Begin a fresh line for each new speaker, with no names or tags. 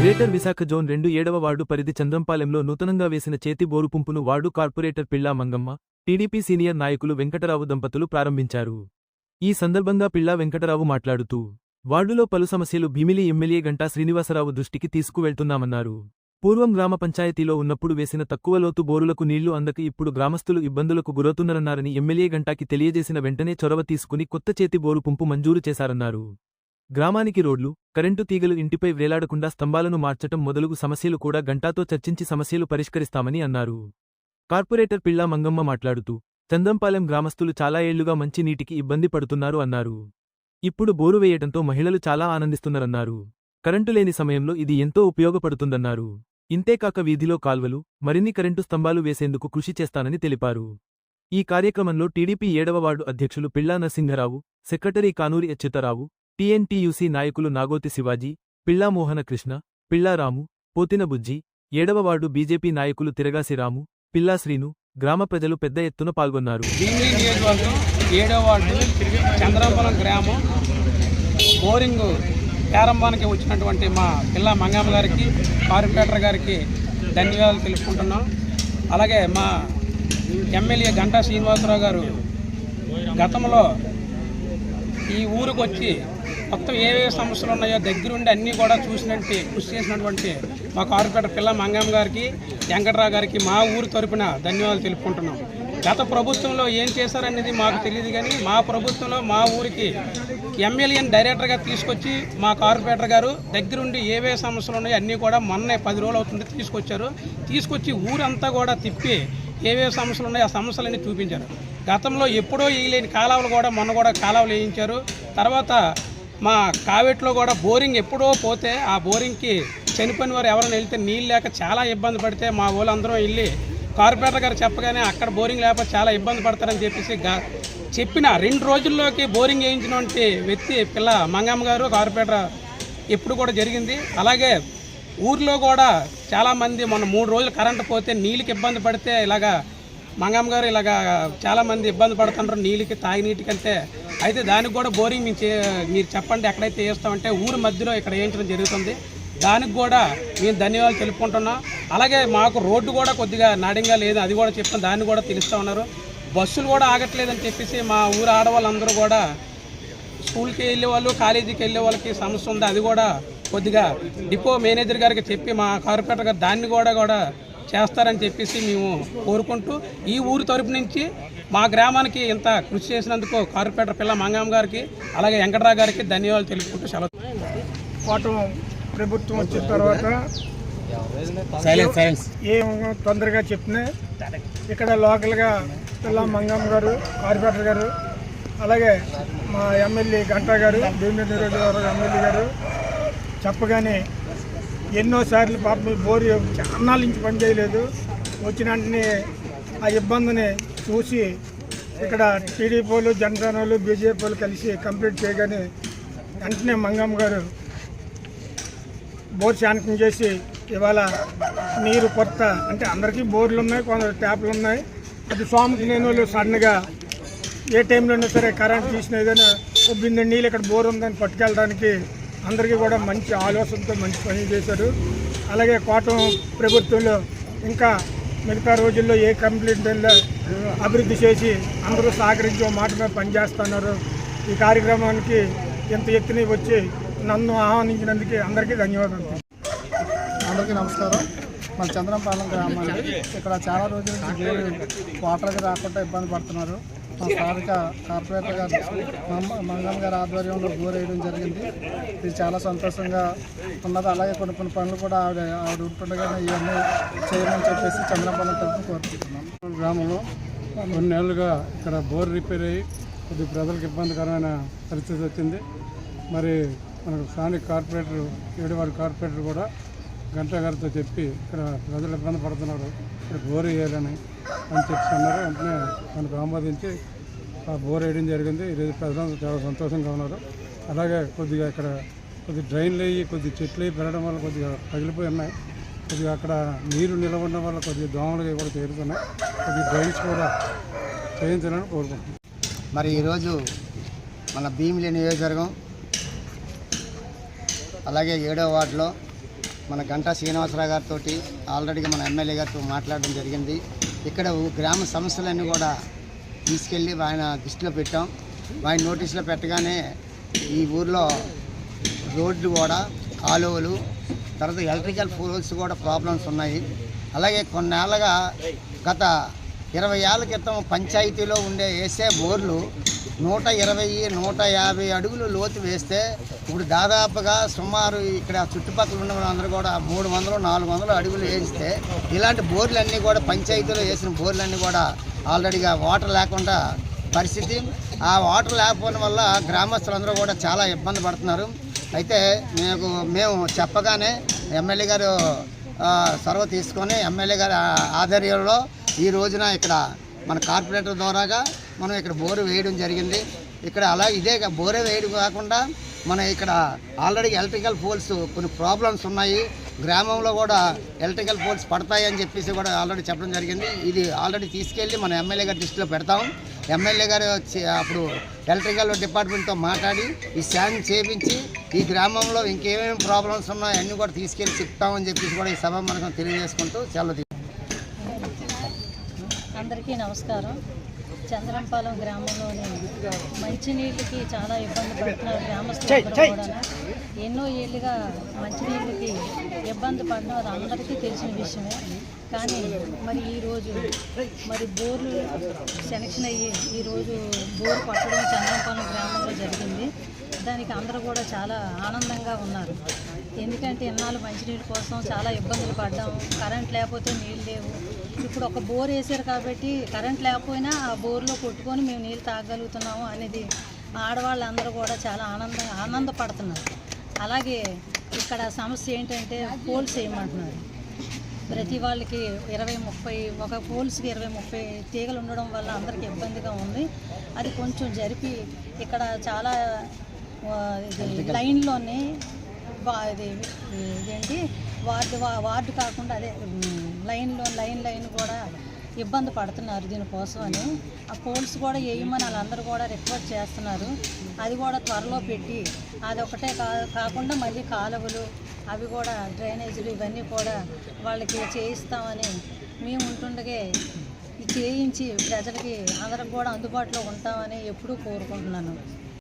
Greater Visakha zone రెండు ఏడవ ward పరిధి చంద్రంపాలెంలో నూతనంగా వేసిన చేతి బోరుపుంపును వార్డు కార్పొరేటర్ పిల్లా మంగమ్మ టీడీపీ సీనియర్ నాయకులు వెంకటరావు దంపతులు ప్రారంభించారు. ఈ సందర్భంగా పిల్లా వెంకటరావు మాట్లాడుతూ వార్డులో పలు సమస్యలు భీమిలి ఎమ్మెల్యే గంటా శ్రీనివాసరావు దృష్టికి తీసుకువెళ్తున్నామన్నారు. పూర్వం గ్రామ పంచాయతీలో ఉన్నప్పుడు వేసిన తక్కువ లోతు బోరులకు నీళ్ళు అందక ఇప్పుడు గ్రామస్తులు ఇబ్బందులకు గురవుతున్నారన్నారని ఎమ్మెల్యే గంటాకి తెలియజేసిన వెంటనే చొరవ తీసుకుని కొత్త చేతి బోరు పుంపు మంజూరు చేశారన్నారు. గ్రామానికి రోడ్లు కరెంటు తీగలు ఇంటిపై వేలాడకుండా స్తంభాలను మార్చటం మొదలుగు సమస్యలు కూడా గంటాతో చర్చించి సమస్యలు పరిష్కరిస్తామని అన్నారు. కార్పొరేటర్ పిల్లా మంగమ్మ మాట్లాడుతూ చంద్రంపాలెం గ్రామస్తులు చాలా ఏళ్ళుగా మంచినీటికి ఇబ్బంది పడుతున్నారు అన్నారు. ఇప్పుడు బోరు వేయటంతో మహిళలు చాలా ఆనందిస్తున్నారన్నారు. కరెంటు లేని సమయంలో ఇది ఎంతో ఉపయోగపడుతుందన్నారు. ఇంతేకాక వీధిలో కాల్వలు మరిన్ని కరెంటు స్తంభాలు వేసేందుకు కృషి చేస్తానని తెలిపారు. ఈ కార్యక్రమంలో టీడీపీ ఏడవ వార్డు అధ్యక్షులు పిళ్ళా నరసింహరావు సెక్రటరీ కానూరి అచ్యుతరావు టీఎన్టీయూసీ నాయకులు నాగోతి శివాజీ పిళ్ళా మోహనకృష్ణ కృష్ణ పోతినబుజ్జి ఏడవ వార్డు బీజేపీ నాయకులు తిరగాసి రాము పిల్లా శ్రీను గ్రామ ప్రజలు పెద్ద ఎత్తున పాల్గొన్నారు.
వార్డు చంద్రాపురం గ్రామం బోరింగ్ ప్రారంభానికి వచ్చినటువంటి మా పిల్ల మంగమ్మ గారికి కార్పొరేటర్ గారికి ధన్యవాదాలు తెలుపుకుంటున్నాం. అలాగే మా ఎమ్మెల్యే గంటా శ్రీనివాసరావు గారు గతంలో ఈ ఊరికి వచ్చి మొత్తం ఏవే సమస్యలు ఉన్నాయో దగ్గరుండి అన్నీ కూడా చూసినట్టు కృషి చేసినటువంటి మా కార్పొరేటర్ పిల్ల మంగమ్మ గారికి వెంకట్రావు గారికి మా ఊరు తరపున ధన్యవాదాలు తెలుపుకుంటున్నాం. గత ప్రభుత్వంలో ఏం చేశారనేది మాకు తెలియదు కానీ మా ప్రభుత్వంలో మా ఊరికి ఎమ్మెల్యేని డైరెక్టర్గా తీసుకొచ్చి మా కార్పొరేటర్ గారు దగ్గరుండి ఏవే సమస్యలు ఉన్నాయో అన్నీ కూడా మొన్నే పది రోజులు అవుతుంది తీసుకొచ్చారు. తీసుకొచ్చి ఊరంతా కూడా తిప్పి ఏవే సమస్యలు ఉన్నాయో ఆ సమస్యలన్నీ చూపించారు. గతంలో ఎప్పుడో వేయలేని కాలువలు కూడా మొన్న కూడా కాలువలు వేయించారు. తర్వాత మా కావేట్లో కూడా బోరింగ్ ఎప్పుడో పోతే ఆ బోరింగ్కి చనిపోయిన వారు ఎవరైనా వెళ్తే నీళ్ళు లేక చాలా ఇబ్బంది పడితే మా వాళ్ళందరం వెళ్ళి కార్పొరేటర్ గారు చెప్పగానే అక్కడ బోరింగ్ లేకపోతే చాలా ఇబ్బంది పడతారని చెప్పేసి చెప్పిన రెండు రోజుల్లోకి బోరింగ్ వేయించినటువంటి వ్యక్తి పిల్ల మంగమ్మ గారు కార్పొరేటర్ ఎప్పుడు కూడా జరిగింది. అలాగే ఊర్లో కూడా చాలామంది మొన్న మూడు రోజులు కరెంటు పోతే నీళ్ళకి ఇబ్బంది పడితే ఇలాగా మంగమ్మ గారు ఇలాగా చాలామంది ఇబ్బంది పడుతుంటారు నీళ్ళకి తాగినీటికి అంటే అయితే దానికి కూడా బోరింగ్ మీరు చెప్పండి ఎక్కడైతే వేస్తామంటే ఊరి మధ్యలో ఇక్కడ వేయించడం జరుగుతుంది. దానికి కూడా మేము ధన్యవాదాలు తెలుపుకుంటున్నాం. అలాగే మాకు రోడ్డు కూడా కొద్దిగా నాడింగా లేదు అది కూడా చెప్పిన దాన్ని కూడా తెలుస్తూ ఉన్నారు. బస్సులు కూడా ఆగట్లేదని చెప్పేసి మా ఊరు ఆడవాళ్ళందరూ కూడా స్కూల్కి వెళ్ళే వాళ్ళు కాలేజీకి వెళ్ళే వాళ్ళకి సమస్య ఉంది. అది కూడా కొద్దిగా డిపో మేనేజర్ గారికి చెప్పి మా కార్పొరేటర్ గారు దాన్ని కూడా కూడా చేస్తారని చెప్పేసి మేము కోరుకుంటూ ఈ ఊరు తరపు నుంచి మా గ్రామానికి ఇంత కృషి చేసినందుకు కార్పొరేటర్ పిల్ల మంగమ్మ గారికి అలాగే వెంకటరావు గారికి ధన్యవాదాలు తెలుపుకుంటూ సెలవు.
కోటం ప్రభుత్వం వచ్చిన తర్వాత ఏం తొందరగా చెప్పినా ఇక్కడ లోకల్గా పిల్ల మంగమ్మ గారు కార్పొరేటర్ గారు అలాగే మా ఎమ్మెల్యే గంటా గారు భీమిలి నియోజకవర్గ ఎమ్మెల్యే గారు చెప్పగానే ఎన్నోసార్లు పాపం బోరు చాలా నుంచి పని చేయలేదు. వచ్చిన వెంటనే ఆ ఇబ్బందిని చూసి ఇక్కడ టీడీపీ వాళ్ళు జనసేన వాళ్ళు బీజేపీ వాళ్ళు కలిసి కంప్లీట్ చేయగానే వెంటనే మంగమ్మ గారు బోర్ శాంక్షన్ చేసి ఇవాళ నీరు కొత్త అంటే అందరికీ బోర్లు ఉన్నాయి కొందరు ట్యాప్లు ఉన్నాయి. అది స్వామికి లేని వాళ్ళు సడన్గా ఏ టైంలో అయినా సరే కరెంట్ తీసిన ఏదైనా ఓ బిందె నీళ్ళు ఇక్కడ బోర్ ఉందని పట్టుకెళ్ళడానికి అందరికీ కూడా మంచి ఆలోచనతో మంచి పని చేశారు. అలాగే కోటం ప్రభుత్వంలో ఇంకా మిగతా రోజుల్లో ఏ కంప్లీట్ అభివృద్ధి చేసి అందరూ సహకరించి మాట మీద పనిచేస్తున్నారు. ఈ కార్యక్రమానికి ఇంత ఎత్తున వచ్చి నన్ను ఆహ్వానించినందుకు అందరికీ ధన్యవాదాలు.
అందరికీ నమస్కారం. మన చంద్రంపాలెం గ్రామానికి ఇక్కడ చాలా రోజుల నుంచి వాటర్కి రాకుండా ఇబ్బంది పడుతున్నారు. మా స్థానిక కార్పొరేటర్ గారు మమ్మ- మంగమ్మ గారి ఆధ్వర్యంలో బోర్ వేయడం జరిగింది. ఇది చాలా సంతోషంగా ఉన్నది. అలాగే కొన్ని కొన్ని పనులు కూడా ఆవిడ ఆవిడ ఉంటుండగానే ఇవన్నీ చేయమని చెప్పేసి చంద్రపాలెం తరఫున కోరుకుంటున్నాం.
గ్రామంలో కొన్నేళ్ళుగా ఇక్కడ బోర్ రిపేర్ అయ్యి కొద్ది ప్రజలకు ఇబ్బందికరమైన పరిస్థితి వచ్చింది. మరి మనకు స్థానిక కార్పొరేటర్ ఏడువారి కార్పొరేటర్ కూడా గంటా గారితో చెప్పి ఇక్కడ ప్రజలు ఇబ్బంది పడుతున్నారు ఇక్కడ బోర్ వేయాలని అని చెప్పి అన్నారు. వెంటనే మనకు ఆమోదించి ఆ బోర్ వేయడం జరిగింది. ఈరోజు ప్రజలంతా చాలా సంతోషంగా ఉన్నారు. అలాగే కొద్దిగా ఇక్కడ కొద్ది డ్రైన్లు అయ్యి కొద్ది చెట్లు అయ్యి పెరగడం వల్ల కొద్దిగా పగిలిపోయి ఉన్నాయి. కొద్దిగా అక్కడ నీరు నిలవడం వల్ల కొద్దిగా దోమలు కూడా చేరుతున్నాయి. కొద్దిగా డ్రైన్స్ కూడా చేయించాలని కోరుకుంటున్నాం.
మరి ఈరోజు మన భీమిలి నియోజకవర్గం అలాగే ఏడో వార్డులో మన గంటా శ్రీనివాసరావు గారితో ఆల్రెడీగా మన ఎమ్మెల్యే గారితో మాట్లాడడం జరిగింది. ఇక్కడ గ్రామ సమస్యలన్నీ కూడా తీసుకెళ్ళి ఆయన దృష్టిలో పెట్టాం. ఆయన నోటీసులో పెట్టగానే ఈ ఊర్లో రోడ్లు కూడా కాలువలు తర్వాత ఎలక్ట్రికల్ పోల్స్ కూడా ప్రాబ్లమ్స్ ఉన్నాయి. అలాగే కొన్నేళ్ళగా గత ఇరవై ఏళ్ళ క్రితం పంచాయతీలో ఉండే వేసే బోర్లు నూట ఇరవై నూట యాభై అడుగులు లోతు వేస్తే ఇప్పుడు దాదాపుగా సుమారు ఇక్కడ చుట్టుపక్కల ఉన్న వాళ్ళందరూ కూడా మూడు వందలు నాలుగు వందలు అడుగులు వేస్తే ఇలాంటి బోర్లన్నీ కూడా పంచాయతీలో వేసిన బోర్లన్నీ కూడా ఆల్రెడీగా వాటర్ లేకుండా పరిస్థితి. ఆ వాటర్ లేకపోవడం వల్ల గ్రామస్తులందరూ కూడా చాలా ఇబ్బంది పడుతున్నారు. అయితే మేము మేము చెప్పగానే ఎమ్మెల్యే గారు ఆ, తీసుకొని ఎమ్మెల్యే గారి ఆధ్వర్యంలో ఈ రోజున ఇక్కడ మన కార్పొరేటర్ ద్వారాగా మనం ఇక్కడ బోరు వేయడం జరిగింది. ఇక్కడ అలా ఇదే బోరే వేయడం కాకుండా మన ఇక్కడ ఆల్రెడీ ఎలక్ట్రికల్ పోల్స్ కొన్ని ప్రాబ్లమ్స్ ఉన్నాయి. గ్రామంలో కూడా ఎలక్ట్రికల్ పోల్స్ పడతాయి అని చెప్పేసి కూడా ఆల్రెడీ చెప్పడం జరిగింది. ఇది ఆల్రెడీ తీసుకెళ్ళి మన ఎమ్మెల్యే గారి దృష్టిలో పెడతాం. ఎమ్మెల్యే గారు అప్పుడు ఎలక్ట్రికల్ డిపార్ట్మెంట్తో మాట్లాడి ఈ శాండ్ చేపించి ఈ గ్రామంలో ఇంకేమేమి ప్రాబ్లమ్స్ ఉన్నాయో అన్నీ కూడా తీసుకెళ్ళి చెప్తామని చెప్పేసి కూడా ఈ సభ మనకు తెలియజేసుకుంటూ సెలవు
అందరికీ నమస్కారం. చంద్రంపాలెం గ్రామంలోని మంచినీళ్ళకి చాలా ఇబ్బంది పడుతున్నారు గ్రామస్తులందరూ కూడా ఎన్నో ఏళ్ళుగా మంచినీళ్ళకి ఇబ్బంది పడడం అది అందరికీ తెలిసిన విషయమే. కానీ మరి ఈరోజు మరి బోర్లు సెలక్షన్ అయ్యి ఈరోజు బోర్ పట్టడం చంద్రంపాలెం గ్రామంలో జరిగింది. దానికి అందరూ కూడా చాలా ఆనందంగా ఉన్నారు. ఎందుకంటే ఇన్నాళ్ళు మంచినీళ్ళ కోసం చాలా ఇబ్బందులు పడ్డాం. కరెంట్ లేకపోతే నీళ్ళు లేవు. ఇప్పుడు ఒక బోర్ వేసారు కాబట్టి కరెంట్ లేకపోయినా ఆ బోర్లో కొట్టుకొని మేము నీళ్ళు తాగలుగుతున్నాము అనేది ఆడవాళ్ళందరూ కూడా చాలా ఆనందంగా ఆనందపడుతున్నారు. అలాగే ఇక్కడ సమస్య ఏంటంటే పోల్స్ వేయమంటున్నారు. ప్రతి వాళ్ళకి ఇరవై ముప్పై ఒక పోల్స్కి ఇరవై ముప్పై తీగలు ఉండడం వల్ల అందరికీ ఇబ్బందిగా ఉంది. అది కొంచెం జరిపి ఇక్కడ చాలా లైన్లోనే ఇది ఇదేంటి? వార్డు వార్డు కాకుండా అదే లైన్లో లైన్ లైన్ కూడా ఇబ్బంది పడుతున్నారు దీనికోసం అని. ఆ పోల్స్ కూడా వేయమని వాళ్ళందరూ కూడా రిక్వెస్ట్ చేస్తున్నారు. అది కూడా త్వరలో పెట్టి అది ఒకటే కాకుండా మళ్ళీ కాలువలు అవి కూడా డ్రైనేజీలు ఇవన్నీ కూడా వాళ్ళకి చేయిస్తామని మేము ఉంటుండగే చేయించి ప్రజలకి అందరికి కూడా అందుబాటులో ఉంటామని ఎప్పుడూ కోరుకుంటున్నాను.